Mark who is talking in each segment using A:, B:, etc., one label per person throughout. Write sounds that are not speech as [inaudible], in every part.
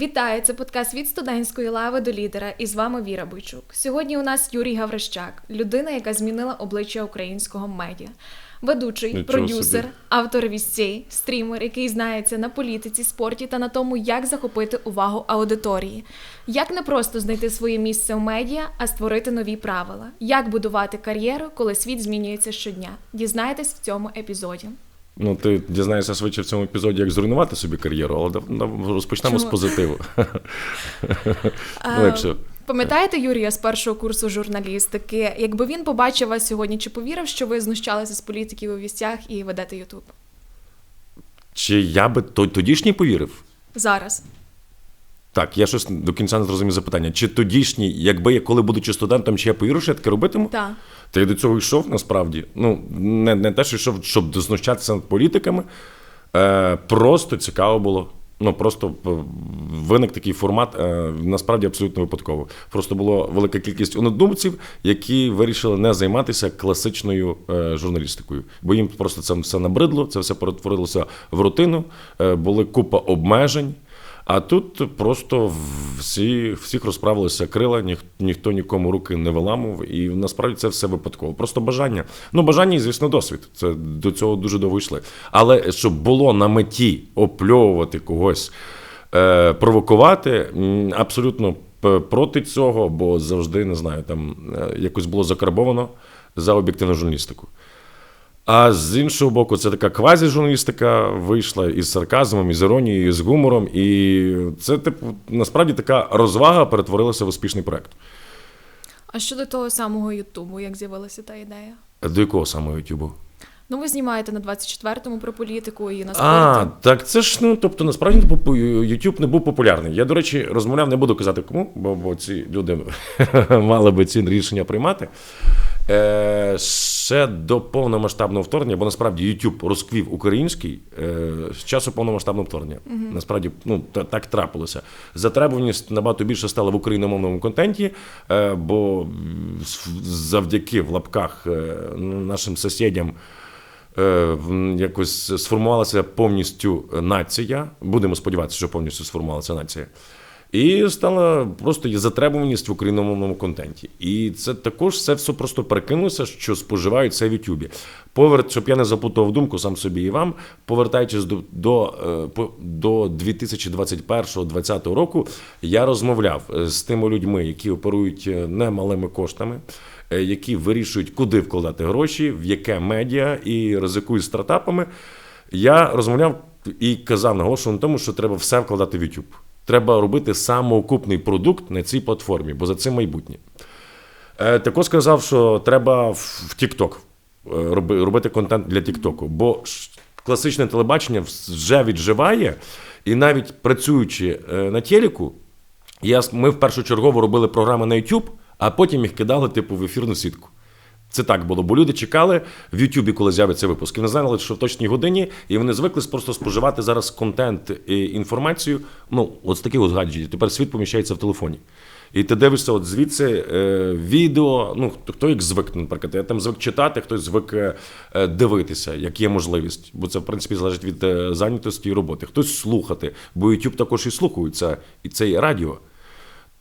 A: Вітаю! Це подкаст від студентської лави до лідера. І з вами Віра Бойчук. Сьогодні у нас Юрій Гаврищак, людина, яка змінила обличчя українського медіа. Ведучий,
B: Нічого
A: продюсер,
B: собі.
A: автор вістей, стрімер, який знається на політиці, спорті та на тому, як захопити увагу аудиторії. Як не просто знайти своє місце в медіа, а створити нові правила. Як будувати кар'єру, коли світ змінюється щодня. Дізнайтесь в цьому епізоді.
B: Ну, ти дізнаєшся швидше в цьому епізоді, як зруйнувати собі кар'єру, але розпочнемо
A: Чому?
B: з позитиву. [laughs]
A: А,
B: ну.
A: Пам'ятаєте Юрія з першого курсу журналістики? Якби він побачив вас сьогодні, чи повірив, що ви знущалися з політиків у вістях і ведете Ютуб?
B: Чи я би тодішній повірив?
A: Зараз.
B: Так, я щось до кінця не зрозумів запитання. Чи тодішній, якби я коли будучи студентом, чи я повірив, що я таке робитиму?
A: Так.
B: Та я до цього йшов насправді. Ну, не, не те, що йшов, щоб знущатися над політиками. Е, просто цікаво було. Ну, просто виник такий формат, е, насправді абсолютно випадково. Просто була велика кількість однодумців, які вирішили не займатися класичною е, журналістикою. Бо їм просто це все набридло, це все перетворилося в рутину, е, були купа обмежень. А тут просто всі, всіх розправилися крила, ніх, ніхто нікому руки не виламував, і насправді це все випадково. Просто бажання. Ну, бажання звісно, досвід. Це до цього дуже довго йшли. Але щоб було на меті опльовувати когось, е, провокувати, абсолютно проти цього, бо завжди не знаю, там е, якось було закарбовано за об'єктивну журналістику. А з іншого боку, це така квазі-журналістика вийшла із сарказмом, із іронією, з гумором. І це, типу, насправді така розвага перетворилася в успішний проект.
A: А щодо того самого Ютубу, як з'явилася та ідея?
B: До якого саме Ютубу?
A: Ну, ви знімаєте на 24-му про політику і на
B: А, так це ж ну, тобто, насправді YouTube не був популярний. Я, до речі, розмовляв, не буду казати кому, бо, бо ці люди [laughs] мали би ці рішення приймати. Е, ще до повномасштабного вторгнення, бо насправді YouTube розквів український е, з часу повномасштабного вторгнення. Насправді, ну та- так трапилося. Затребуваність набагато більше стала в україномовному контенті, е, бо завдяки в лапках е, нашим сусідям. Е, якось сформувалася повністю нація. Будемо сподіватися, що повністю сформувалася нація. І стала просто є затребуваність в україномовному контенті. І це також все, все просто перекинулося, що споживають це в Ютубі. Повер, щоб я не запутав думку сам собі і вам, повертаючись до, до, е, до 2021-2020 року, я розмовляв е, з тими людьми, які оперують е, немалими коштами, які вирішують, куди вкладати гроші, в яке медіа і ризикують стартапами. Я розмовляв і казав, наголошував на тому, що треба все вкладати в YouTube. Треба робити самоокупний продукт на цій платформі, бо за цим майбутнє. Е, Також сказав, що треба в TikTok е, робити контент для TikTok, бо класичне телебачення вже відживає, і навіть працюючи е, на телеку, ми в першу чергу робили програми на YouTube, а потім їх кидали типу в ефірну сітку. Це так було, бо люди чекали в Ютубі, коли з'явиться випуск. І не знали, що в точній годині, і вони звикли просто споживати зараз контент і інформацію. Ну, от з таких от гаджетів. Тепер світ поміщається в телефоні. І ти дивишся от звідси е, відео. Ну, хто, як звик, наприклад. Я там звик читати, хтось звик е, е, дивитися, як є можливість. Бо це, в принципі, залежить від е, зайнятості і роботи. Хтось слухати, бо YouTube також і слухається, і це і радіо.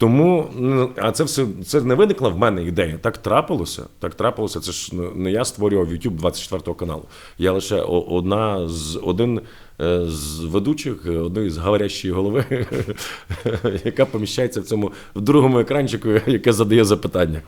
B: Тому, ну, а це все це не виникла в мене ідея. Так трапилося. Так трапилося. Це ж не- я створював YouTube 24 каналу. Я лише одна з один е, з ведучих, один з говорящої голови, [laughs] яка поміщається в цьому в другому екранчику, яке задає запитання.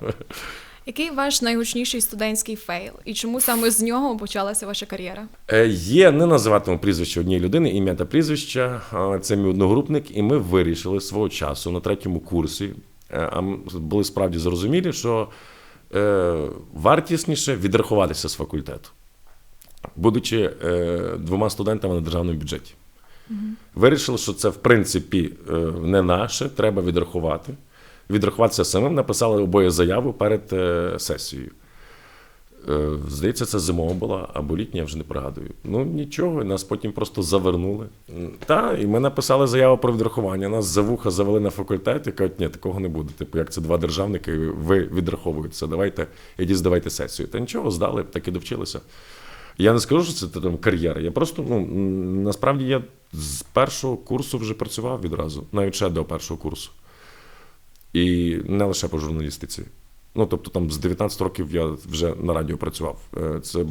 A: Який ваш найгучніший студентський фейл? І чому саме з нього почалася ваша кар'єра?
B: Е, Є, не називатиму прізвище однієї людини, ім'я та прізвище. Це мій одногрупник, і ми вирішили свого часу на третьому курсі. е, А м- були справді зрозумілі, що е, вартісніше відрахуватися з факультету, будучи е, двома студентами на державному бюджеті. Вирішили, що це в принципі е, не наше, треба відрахувати. Відрахуватися самим, написали обоє заяву перед е, сесією. Е, Здається, це зимова була або літня, я вже не пригадую. Ну нічого, нас потім просто завернули. Та, і ми написали заяву про відрахування. Нас за вуха завели на факультет і кажуть, ні, такого не буде. Типу, як це два державники, ви відраховуєтеся, давайте, ідіть здавайте сесію. Та нічого, здали, так і довчилися. Я не скажу, що це там кар'єра. Я просто, ну насправді я з першого курсу вже працював відразу, навіть ще до першого курсу. І не лише по журналістиці. Ну, тобто, там з 19 років я вже на радіо працював. Е, Це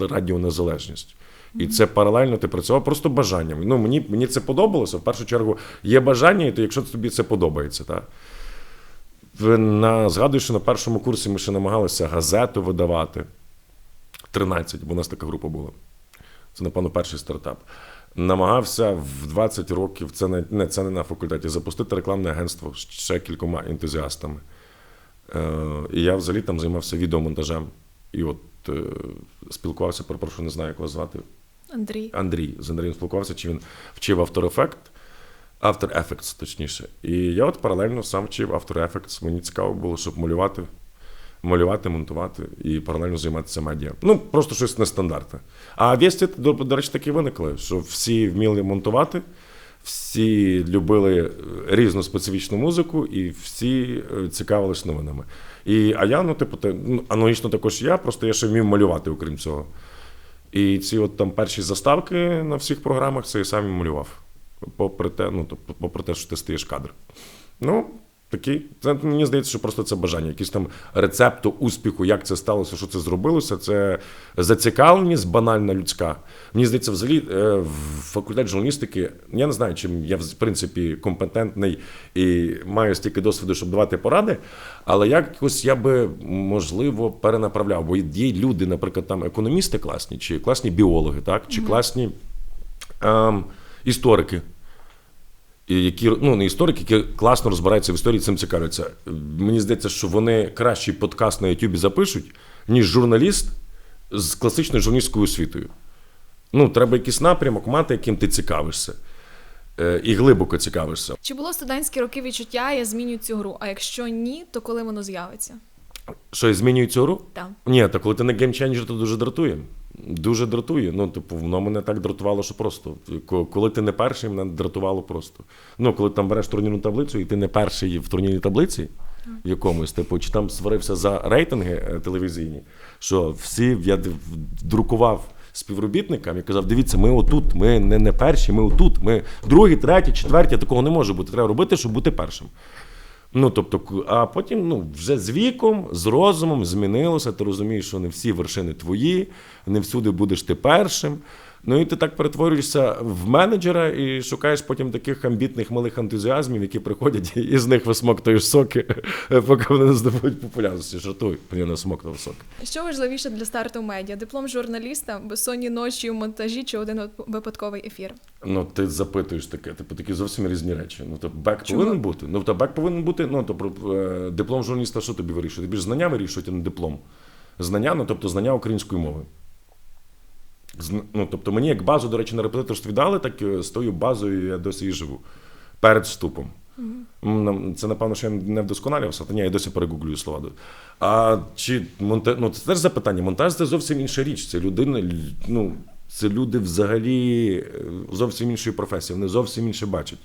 B: радіо незалежність. І це паралельно ти працював просто бажанням. Ну, мені, мені це подобалося. В першу чергу є бажання, і то якщо тобі це подобається, так. На, згадую, що на першому курсі ми ще намагалися газету видавати. 13, бо у нас така група була. Це, напевно, перший стартап. Намагався в 20 років, це не, не, це не на факультеті, запустити рекламне агентство з ще кількома ентузіастами. Е, і я взагалі там займався відеомонтажем. І от е, спілкувався, перепрошую, не знаю, як вас звати.
A: Андрій.
B: Андрій з Андрієм спілкувався, чи він вчив After Effects, After Effects, точніше. І я от паралельно сам вчив After Effects. Мені цікаво було, щоб малювати, малювати, монтувати і паралельно займатися медіа. Ну, просто щось нестандартне. А Весті, до, до речі, таки виникли, що всі вміли монтувати, всі любили е, різну специфічну музику, і всі е, цікавились новинами. І, а я, ну, типу, те, ну, аналогічно також я, просто я ще вмів малювати, окрім цього. І ці от там перші заставки на всіх програмах це я сам і малював. Попри те, ну, тобто, попри те, що ти стаєш кадр. Ну, такий. Це, мені здається, що просто це бажання. Якийсь там рецепту успіху, як це сталося, що це зробилося. Це зацікавленість банальна людська. Мені здається, взагалі е, в факультет журналістики, я не знаю, чим я в принципі компетентний і маю стільки досвіду, щоб давати поради, але якось я би можливо перенаправляв. Бо є люди, наприклад, там економісти класні, чи класні біологи, так, чи класні ем, історики. Які ну не історики, які класно розбираються в історії, цим цікавляться. Мені здається, що вони кращий подкаст на Ютубі запишуть, ніж журналіст з класичною журналістською освітою. Ну, треба якийсь напрямок мати, яким ти цікавишся. Е, І глибоко цікавишся.
A: Чи було студентські роки відчуття, я зміню цю гру? А якщо ні, то коли воно з'явиться?
B: Що, я змінюю цю гру?
A: Там.
B: Ні, та коли ти не геймченджер, то дуже дратує. Дуже дратує. Ну, типу, воно мене так дратувало, що просто. Коли ти не перший, мене дратувало просто. Ну, коли там береш турнірну таблицю, і ти не перший в турнірній таблиці якомусь, типу, чи там сварився за рейтинги е, телевізійні, що всі я друкував співробітникам і казав: дивіться, ми отут, ми не, не перші, ми отут, ми другі, треті, четверті, такого не може бути. Треба робити, щоб бути першим. Ну, тобто, а потім ну, вже з віком, з розумом змінилося. Ти розумієш, що не всі вершини твої, не всюди будеш ти першим. Ну і ти так перетворюєшся в менеджера і шукаєш потім таких амбітних малих ентузіазмів, які приходять і з них висмоктуєш соки, [laughs] поки вони не здобудуть популярності. Жартуй, я не смоктав соки.
A: Що важливіше для старту медіа? Диплом журналіста, безсонні ночі у монтажі чи один випадковий ефір?
B: Ну, ти запитуєш таке, типу такі зовсім різні речі. Ну, то бек
A: Чому?
B: повинен бути. Ну, то бек повинен бути. Ну, то про е, диплом журналіста, що тобі вирішує? Тобі ж знання вирішують, а не диплом. Знання, ну тобто знання української мови. Ну, тобто мені як базу, до речі, на репетиторстві дали, так е, з тою базою я досі і живу. Перед вступом. Mm-hmm. Це, напевно, що я не вдосконалювався, та ні, я досі перегуглюю слова. А чи монтаж, ну це теж запитання. Монтаж це зовсім інша річ. Це людина, ну, це люди взагалі е, зовсім іншої професії, вони зовсім інше бачать.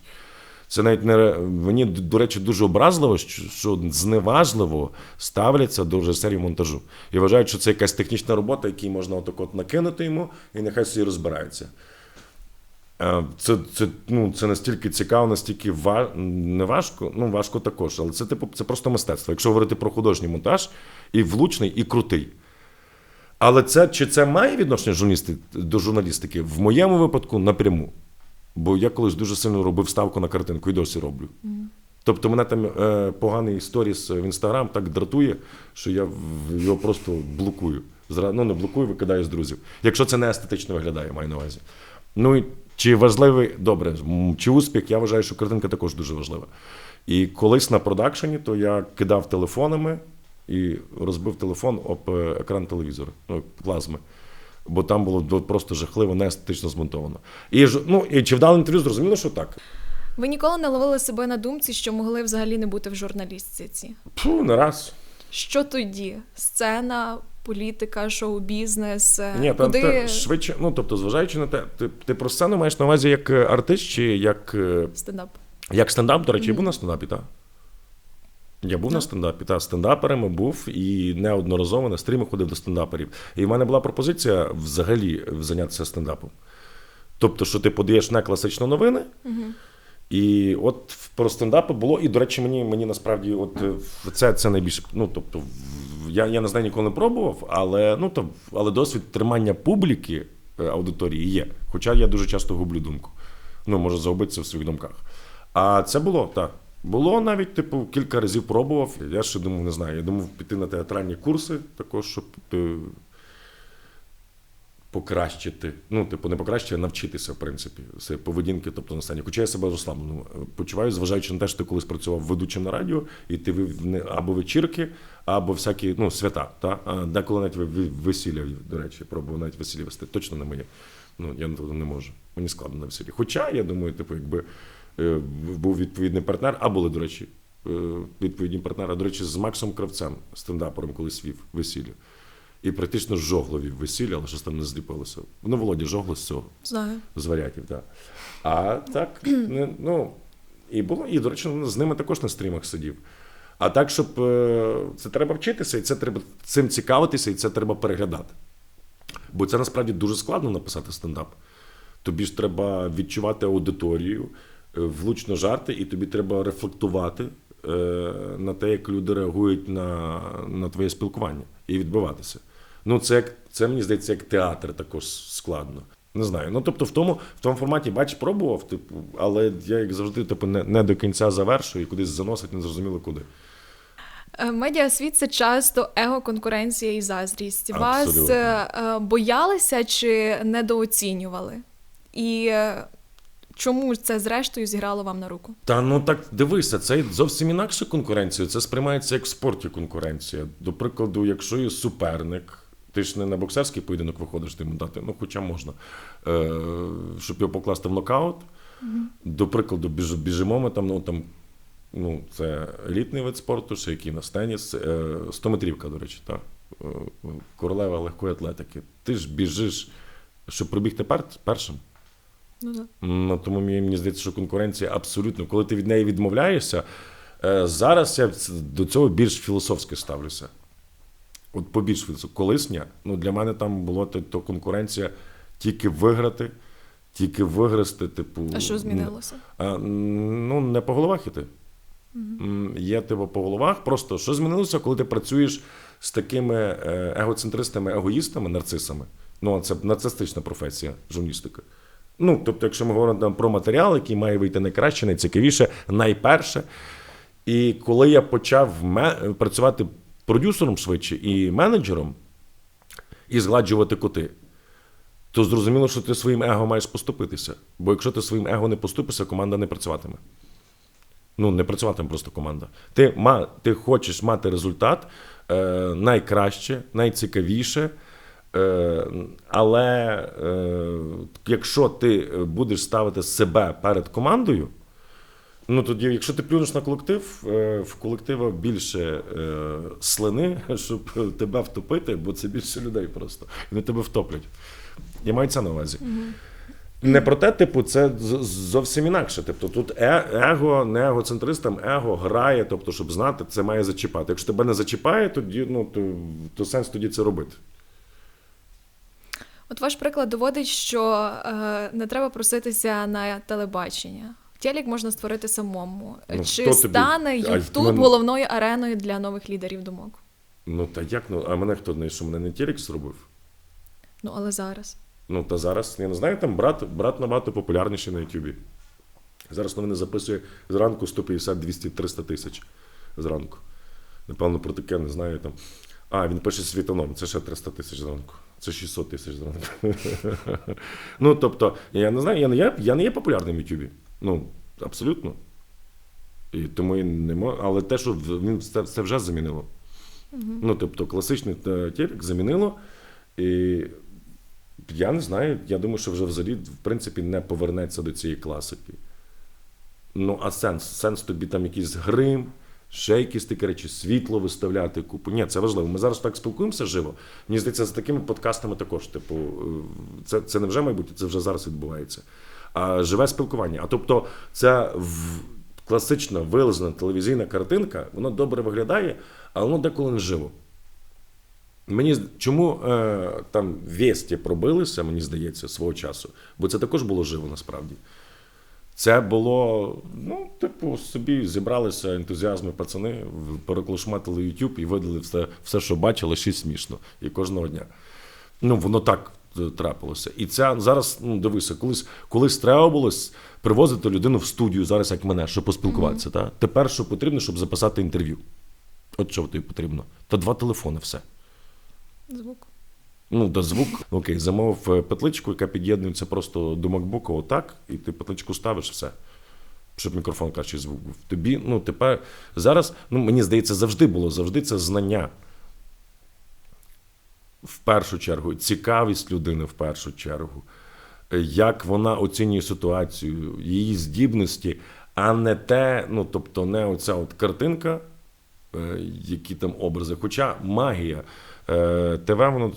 B: Це навіть не мені, до речі, дуже образливо, що, зневажливо ставляться до режисерів монтажу. І вважають, що це якась технічна робота, якій можна отак от накинути йому, і нехай собі розбирається. Е, Це, це, ну, це настільки цікаво, настільки ва... не важко, ну важко також, але це типу це просто мистецтво. Якщо говорити про художній монтаж, і влучний, і крутий. Але це чи це має відношення журналісти, до журналістики? В моєму випадку напряму. Бо я колись дуже сильно робив ставку на картинку і досі роблю. Тобто мене там е, поганий сторіс в інстаграм так дратує, що я його просто блокую. Зра... Ну, не блокую, викидаю з друзів. Якщо це не естетично виглядає, маю на увазі. Ну і чи важливий, добре, чи успіх, я вважаю, що картинка також дуже важлива. І колись на продакшені, то я кидав телефонами і розбив телефон об е, екран телевізора, ну, плазми. Бо там було просто жахливо, не естетично змонтовано. І, ну, і чи вдали інтерв'ю, зрозуміло, що так.
A: Ви ніколи не ловили себе на думці, що могли взагалі не бути в журналістиці?
B: Фу, не раз.
A: Що тоді? Сцена, політика, шоу-бізнес? е,
B: Ні, там
A: Куди
B: те, швидше, ну тобто, зважаючи на те, ти, ти про сцену маєш на увазі як е, артист чи як, е,
A: стендап?
B: як стендап, до речі, я був на стендапі, так? Я був на стендапі, та стендаперами був і неодноразово на стріми ходив до стендаперів. І в мене була пропозиція взагалі зайнятися стендапом. Тобто, що ти подаєш не класично новини. І от про стендапи було, і, до речі, мені, мені насправді от е, це, це найбільше. Ну, тобто, я, я не знаю, ніколи не пробував, але, ну, то, але досвід тримання публіки е, аудиторії є. Хоча я дуже часто гублю думку. Ну, може загубитися в своїх думках. А це було, так. Було навіть, типу, кілька разів пробував. Я ще думав, не знаю. Я думав піти на театральні курси, також, щоб е, покращити. Ну, типу, не покращити, а навчитися, в принципі, з поведінки, тобто на сцені. Хоча я себе розслаблено почуваю, зважаючи на те, що ти колись працював ведучим на радіо, і ти вив або вечірки, або всякі ну, свята. Та? А деколи навіть весілля, до речі, пробував навіть весілля вести. Точно не моє. Ну, я не- не можу. Мені складно на весіллі. Хоча, я думаю, типу, якби е, був відповідний партнер, а були, до речі, е, відповідні партнери. До речі, з Максом Кравцем, стендапером, колись вів весілля. І практично жогло вів весілля, але щось там не зліпилося. Ну, Володя жогло з цього,
A: Знаю.
B: з варіатів, так. А так, ну, і було, і, до речі, з ними також на стрімах сидів. А так, щоб е, це треба вчитися, і це треба цим цікавитися, і це треба переглядати. Бо це насправді дуже складно написати стендап. Тобі ж треба відчувати аудиторію, е, влучно жарти, і тобі треба рефлектувати е, на те, як люди реагують на, на твоє спілкування і відбиватися. Ну, це, як, це мені здається, як театр також складно. Не знаю. Ну, тобто, в тому, в тому форматі, бач, пробував, типу, але я, як завжди, типу, не, не до кінця завершую і кудись заносить, не зрозуміло куди.
A: Е, Медіасвіт це часто его, конкуренція і заздрість. Вас
B: Абсолютно.
A: е, е, боялися чи недооцінювали? І чому це зрештою зіграло вам на руку?
B: Та ну так дивися, це зовсім інакша конкуренція. Це сприймається як в спорті конкуренція. До прикладу, якщо є суперник, ти ж не на боксерський поєдинок виходиш, ти йому дати, ну хоча можна, е, щоб його покласти в нокаут. До прикладу, біж, біжимо ми там, ну там. Ну, це елітний вид спорту, ще який на теніс, е, 100 метрівка, до речі, так. Е, Королева легкої атлетики. Ти ж біжиш, щоб пробігти пер, першим.
A: Ну, да.
B: Тому мені, мені здається, що конкуренція абсолютно, коли ти від неї відмовляєшся, е, зараз я до цього більш філософськи ставлюся. От побільш. Колись. Ну, для мене там було то, то конкуренція тільки виграти, тільки виграсти, типу.
A: А що змінилося?
B: А, ну, не по головах іти. М, Є типу по головах. Просто що змінилося, коли ти працюєш з такими е, егоцентристами, егоїстами, нарцисами. Ну, це нарцистична професія, журналістика. Ну, тобто, якщо ми говоримо там про матеріал, який має вийти найкраще, найцікавіше, найперше. І коли я почав працювати продюсером швидше і менеджером, і згладжувати коти, то зрозуміло, що ти своїм его маєш поступитися. Бо якщо ти своїм его не поступишся, команда не працюватиме. Ну, не працюватиме просто команда. Ти, ти хочеш мати результат е, найкраще, найцікавіше. Е, але е, якщо ти будеш ставити себе перед командою, ну тоді, якщо ти плюнеш на колектив, е, в колектива більше слини, [laughs] щоб тебе втопити, бо це більше людей просто. Вони тебе втоплять. Я маю це на увазі. Не про те, типу, це зовсім інакше. Тобто тут е- его, не егоцентристам, его грає, тобто, щоб знати, це має зачіпати. Якщо тебе не зачіпає, тоді ну, то, то сенс тоді це робити.
A: От ваш приклад доводить, що е, не треба проситися на телебачення. Телек можна створити самому.
B: Ну,
A: Чи
B: хто тобі-
A: стане
B: А
A: Ютуб
B: мене-
A: головною ареною для нових лідерів думок?
B: Ну та як? Ну, а мене хто знає, що мене не Тірік зробив?
A: Ну але зараз.
B: Ну та зараз, я не знаю, там брат, брат набагато популярніший на Ютубі. Зараз новини записує зранку 150, 200, 300 тисяч зранку. Напевно, про таке не знаю там. А, він пише світоном, це ще 300 тисяч зранку. Це 600 тисяч зранку. ну, тобто, я не знаю, я не є, я не є популярним в Ютубі. Ну, абсолютно. І тому і не можу. Але те, що він це, це вже замінило. Ну, тобто, класичний е, телек замінило. І я не знаю, я думаю, що вже взагалі, в принципі, не повернеться до цієї класики. Ну, а сенс? Сенс тобі там якийсь грим, ще якісь такі речі, світло виставляти купу. Ні, це важливо. Ми зараз так спілкуємося живо. Мені здається, з такими подкастами також. Типу, е, це, це не вже майбутнє, це вже зараз відбувається. А живе спілкування. А тобто, це в класична вилизана телевізійна картинка, воно добре виглядає, але воно деколи не живо. Мені чому е, там весті пробилися, мені здається, свого часу, бо це також було живо насправді. Це було, ну, типу, собі зібралися ентузіазми пацани, переклашматили YouTube і видали все, все, що бачили, ще й смішно. І кожного дня. Ну, воно так е, трапилося. І це зараз, ну, дивися, колись, колись треба було привозити людину в студію, зараз як мене, щоб поспілкуватися. Та? Тепер що потрібно, щоб записати інтерв'ю. От що тобі потрібно. Та два телефони, все.
A: Звук.
B: Ну, да, звук. Окей, замовив е, петличку, яка під'єднується просто до макбука, отак, і ти петличку ставиш, все. Щоб мікрофон кращий звук був. Тобі, ну, тепер зараз, ну, мені здається, завжди було, завжди це знання. В першу чергу, цікавість людини в першу чергу, Е, як вона оцінює ситуацію, її здібності, а не те, ну тобто, не оця от картинка, е, які там образи. Хоча магія ТВ, воно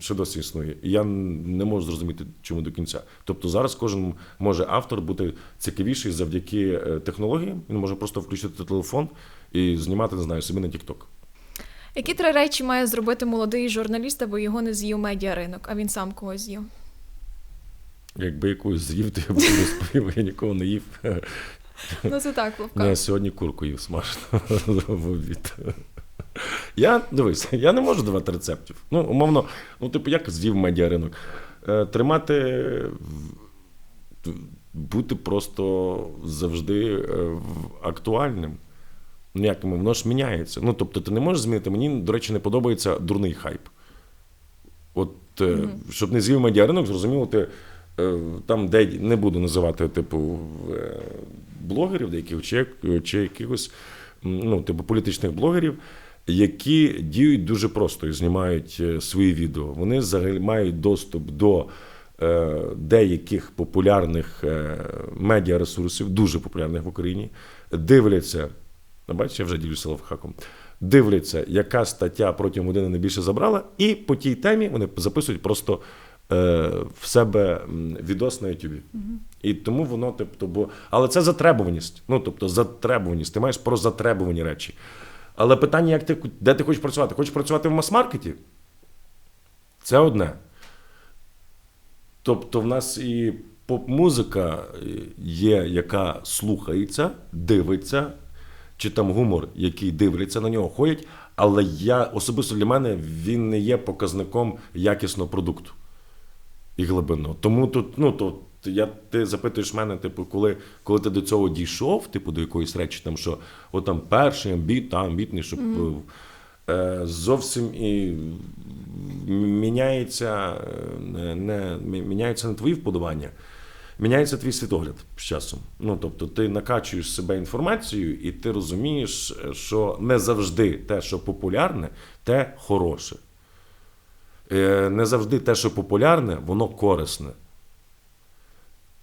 B: ще досі існує. І я не можу зрозуміти, чому до кінця. Тобто зараз кожен може автор бути цікавіший завдяки е, технологіям. Він може просто включити телефон і знімати, не знаю, собі на TikTok.
A: Які три речі має зробити молодий журналіст, аби його не з'їв медіаринок, а він сам когось з'їв?
B: Якби якусь з'їв, то я б розповів, я нікого не їв.
A: Ну це так,
B: Ну, я сьогодні курку їв смажено в обід. Я дивись, [laughs] я не можу давати рецептів. Ну, умовно, ну, типу, як з'їв медіаринок? Е, Тримати, бути просто завжди е, актуальним. Ну, як воно ж міняється. Ну, тобто, ти не можеш змінити. Мені, до речі, не подобається дурний хайп. От, е, щоб не з'їв медіаринок, зрозуміло, ти там, де не буду називати, типу, блогерів, деяких чи, чи якихось ну, типу, політичних блогерів, які діють дуже просто і знімають е, свої відео. Вони взагалі мають доступ до е, деяких популярних е, медіаресурсів, дуже популярних в Україні, дивляться. Ну, Бачиш, я вже ділюся лайфхаком. Дивляться, яка стаття протягом години найбільше забрала, і по тій темі вони записують просто е, в себе відос на Ютубі. І тому воно, тобто, бо. Але це затребуваність. Ну, тобто, затребуваність. Ти маєш про затребувані речі. Але питання, як ти, де ти хочеш працювати? Хочеш працювати в мас-маркеті? Це одне. Тобто, в нас і поп-музика є, яка слухається, дивиться, чи там гумор, який дивляться на нього, ходять. Але я особисто для мене він не є показником якісного продукту і глибинного. Тому тут, ну то я ти запитуєш мене, типу, коли, коли ти до цього дійшов, типу, до якоїсь речі, там що от там перший амбіт, та амбітний, щоб е, зовсім і міняється е, не, не мі- міняються не твої вподобання. Міняється твій світогляд з часом. Ну тобто, ти накачуєш себе інформацією, і ти розумієш, що не завжди те, що популярне, те хороше. Е, Не завжди те, що популярне, воно корисне.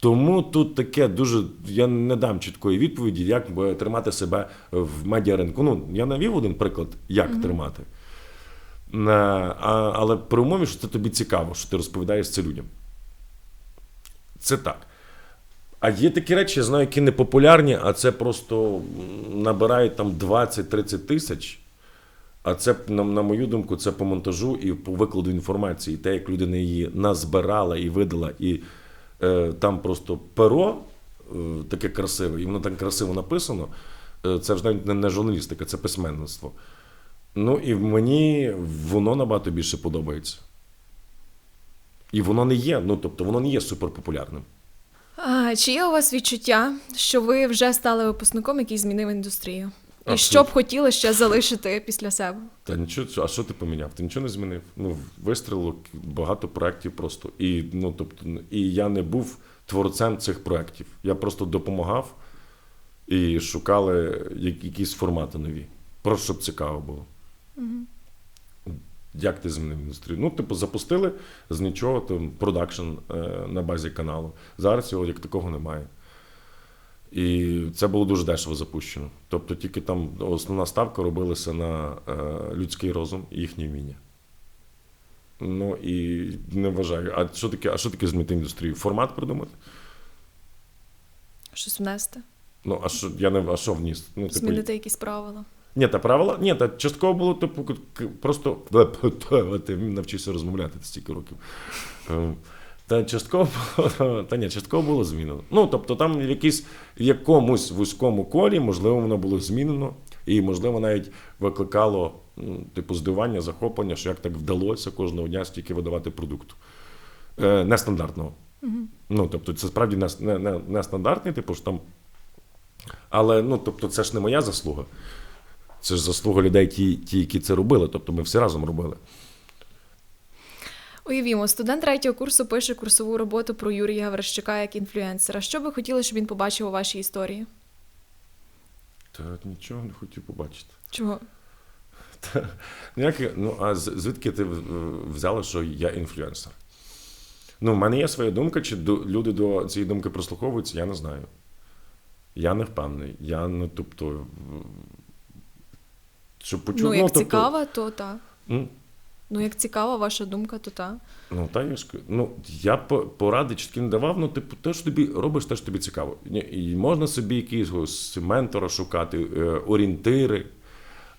B: Тому тут таке дуже. Я не дам чіткої відповіді, як тримати себе в медіаринку. Ну, я навів один приклад, як тримати. Е, А, але при умові, що це тобі цікаво, що ти розповідаєш це людям. Це так. А є такі речі, я знаю, які не популярні, а це просто м, набирають там 20-30 тисяч. А це, на, на мою думку, це по монтажу і по викладу інформації. Те, як людина її назбирала і видала, і там просто перо е, таке красиве, і воно так красиво написано. Е, це ж навіть не журналістика, це письменництво. Ну і мені воно набагато більше подобається. І воно не є, ну тобто, воно не є суперпопулярним.
A: А, чи є у вас відчуття, що ви вже стали випускником, який змінив індустрію? І що б хотіли ще залишити після себе?
B: Та нічого, а що ти поміняв? Ти нічого не змінив. Ну, вистрілило багато проєктів просто. І, ну, тобто, і я не був творцем цих проєктів. Я просто допомагав і шукали якісь формати нові. Просто щоб цікаво було. Як ти змінив індустрію? Ну, типу, запустили з нічого там продакшн е, на базі каналу. Зараз його як такого немає. І це було дуже дешево запущено. Тобто тільки там основна ставка робилася на е, людський розум і їхнє вміння. Ну і не вважаю. А що таке, а що таке змінити індустрію? Формат придумати?
A: Щось внести?
B: Ну, а що я не а що вніс? Ну, типу,
A: Змінити якісь правила?
B: Ні, та правила, ні, та частково було типу, просто [laughs] навчився розмовляти стільки років. Та частково було, [laughs] та ні, частково було змінено. Ну, тобто там в в якомусь вузькому колі, можливо, воно було змінено, і, можливо, навіть викликало типу здивування, захоплення, що як так вдалося кожного дня стільки видавати продукту. Е, нестандартного. Ну, тобто, це справді не, не, не, нестандартний, типу ж там. Але ну, тобто, це ж не моя заслуга. Це ж заслуга людей, ті, ті, які це робили. Тобто ми всі разом робили.
A: Уявімо, студент третього курсу пише курсову роботу про Юрія Гаврищука як інфлюенсера. Що би хотіли, щоб він побачив у вашій історії?
B: Та нічого не хотів побачити.
A: Чого? [laughs]
B: Ну, як, ну а з- звідки ти взяла, що я інфлюенсер? Ну, в мене є своя думка, чи до, люди до цієї думки прислуховуються, я не знаю. Я не впевнений. Я, ну, тобто, щоб почути.
A: ну, як
B: тобто,
A: цікава, то та. Ну, як цікава ваша думка, то та.
B: Ну, та я ж ну, я по- поради чіткі не давав, ну, типу, те, що тобі робиш, те, що тобі цікаво. І можна собі якогось ментора шукати, е, орієнтири,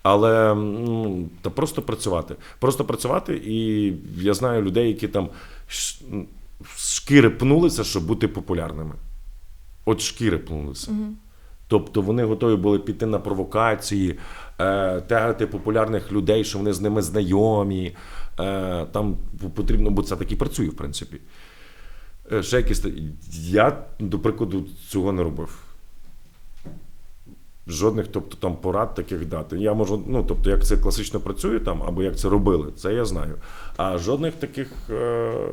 B: але ну, та просто працювати. Просто працювати, і я знаю людей, які там шкіри пнулися, щоб бути популярними. От шкіри пнулися. Тобто вони готові були піти на провокації, е, тягати популярних людей, що вони з ними знайомі. Е, там потрібно, бо це так і працює, в принципі. Е, ще якісь. Я, до прикладу, цього не робив. Жодних, тобто там порад таких дати. Я можу, ну тобто, як це класично працює там, або як це робили, це я знаю. А жодних таких. Е,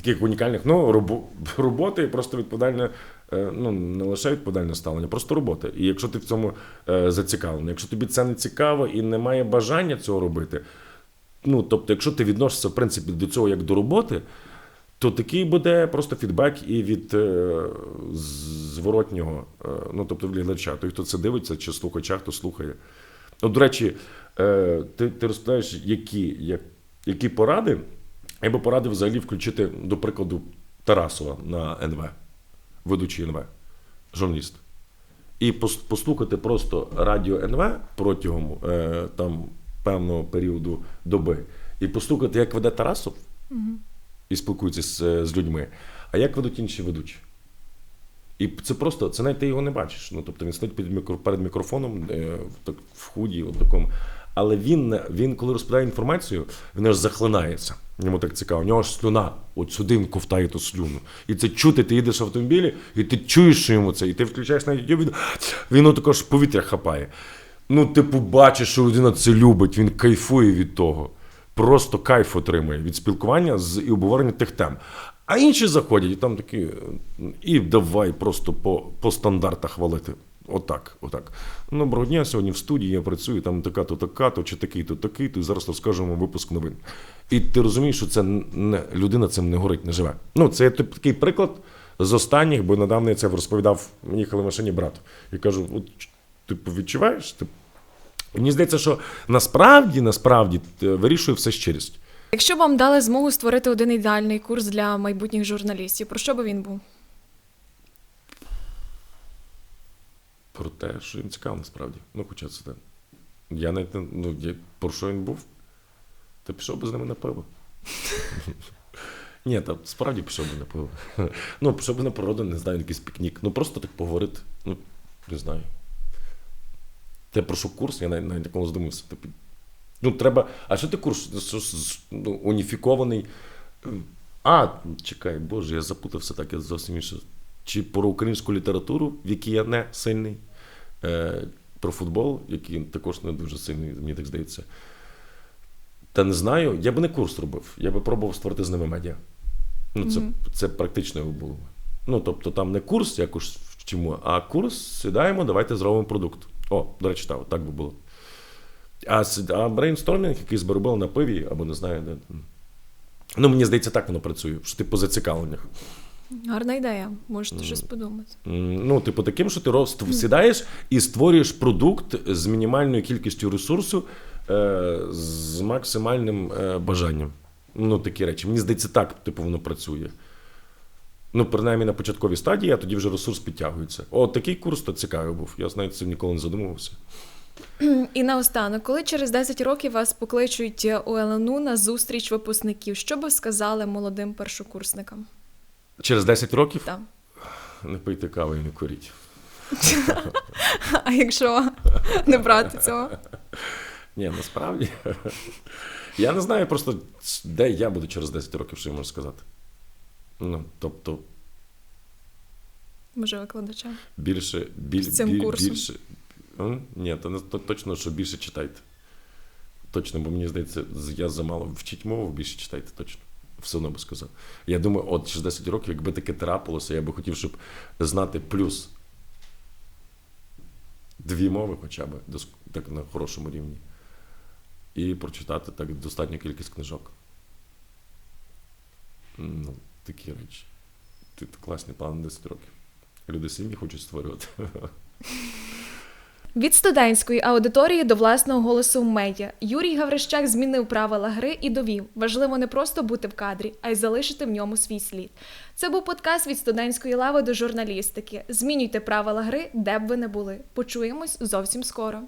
B: таких унікальних, ну, робо, [laughs] роботи просто відповідальне, ну, не лише відповідальне ставлення, просто робота. І якщо ти в цьому е, зацікавлений, якщо тобі це не цікаво і немає бажання цього робити, ну, тобто, якщо ти відносишся, в принципі, до цього як до роботи, то такий буде просто фідбек і від е, зворотнього, е, ну, тобто від глядача, той, хто це дивиться, чи слухача, хто слухає. От, до речі, е, ти, ти розповідаєш, які, як, які поради. Я би порадив взагалі включити, до прикладу, Тарасова на НВ, ведучий НВ, журналіст. І послухати просто радіо НВ протягом е, там, певного періоду доби. І послухати, як веде Тарасов і спілкується з, з людьми, а як ведуть інші ведучі. І це просто, це навіть ти його не бачиш. Ну, тобто він сидить під мікро, перед мікрофоном е, в, так, в худі, от такому. Але він, він, коли розповідає інформацію, він аж захлинається. Йому так цікаво. У нього ж слюна, от сюди він ковтає ту слюну. І це чути, ти їдеш в автомобілі, і ти чуєш що йому це, і ти включаєш на він, він також повітря хапає. Ну, типу, бачиш, що людина це любить, він кайфує від того. Просто кайф отримує від спілкування з і обговорення тих тем. А інші заходять і там такі, і давай просто по, по стандартах валити. Отак, отак. Ну, Доброго дня, сьогодні в студії я працюю, там така-то, така-то, чи такий-то, такий-то, зараз розкажемо випуск новин. І ти розумієш, що це не, людина цим не горить, не живе. Ну, це такий приклад з останніх, бо недавно я це розповідав, їхали в машині брату. І кажу: от, типу, відчуваєш? Типу, Мені здається, що насправді, насправді е, вирішує все щирість.
A: Якщо б вам дали змогу створити один ідеальний курс для майбутніх журналістів, про що би він був?
B: Про те, що їм цікаво насправді. Ну, хоча це те. Я навіть не- ну, я, про що він був? Та пішов би з ними на пиво. Ні, та справді пішов би на пиво. Ну, пішов би на природу, не знаю, якийсь пікнік. Ну просто так поговорити. Ну, не знаю. Те про що курс, я навіть навіть ніколи задумався. Типу, Ну, треба. А що ти курс? Ну, уніфікований. А, чекай, Боже, я запутався так, я зовсім інше. Чи про українську літературу, в якій я не сильний, про футбол, який також не дуже сильний, мені так здається. Та не знаю, я би не курс робив, я би пробував створити з ними медіа. Ну, це, це практично було. Ну, тобто, там не курс якось вчимо, а курс сідаємо, давайте зробимо продукт. О, до речі, так, так би було. А, а брейнстормінг, який би робили на пиві, або не знаю, де. Ну, мені здається, так воно працює, що ти по зацікавленнях.
A: Гарна ідея, можете щось подумати.
B: Ну, типу, таким, що ти роз- сідаєш і створюєш продукт з мінімальною кількістю ресурсу, е, з максимальним е, бажанням. Ну, такі речі. Мені здається, так, типу, воно працює. Ну, принаймні на початковій стадії, а тоді вже ресурс підтягується. О, такий курс то цікавий був. Я навіть цим ніколи не задумувався. [clears throat]
A: І наостанок, коли через 10 років вас покличуть у ЛНУ на зустріч випускників, що би сказали молодим першокурсникам?
B: Через 10 років
A: Там.
B: не пийте кави і не куріть. [laughs]
A: А якщо не брати цього?
B: Ні, насправді. Я не знаю просто, де я буду через 10 років, що я можу сказати. Ну, тобто,
A: Може, викладача.
B: більше, біль,
A: З цим
B: біль-
A: курсом.
B: більше. Ні, то не то, точно, що більше читайте. Точно, бо мені здається, я замало вчіть мову, більше читайте, точно. Все одно би сказав. Я думаю, от через 10 років, якби таке трапилося, я би хотів, щоб знати плюс дві мови хоча б так на хорошому рівні. І прочитати так достатню кількість книжок. Ну, такі речі. Це класні плани на 10 років. Люди сім'ї хочуть створювати. [laughs]
A: Від студентської аудиторії до власного голосу в медіа Юрій Гаврищак змінив правила гри і довів: важливо не просто бути в кадрі, а й залишити в ньому свій слід. Це був подкаст від студентської лави до журналістики. Змінюйте правила гри, де б ви не були. Почуємось зовсім скоро.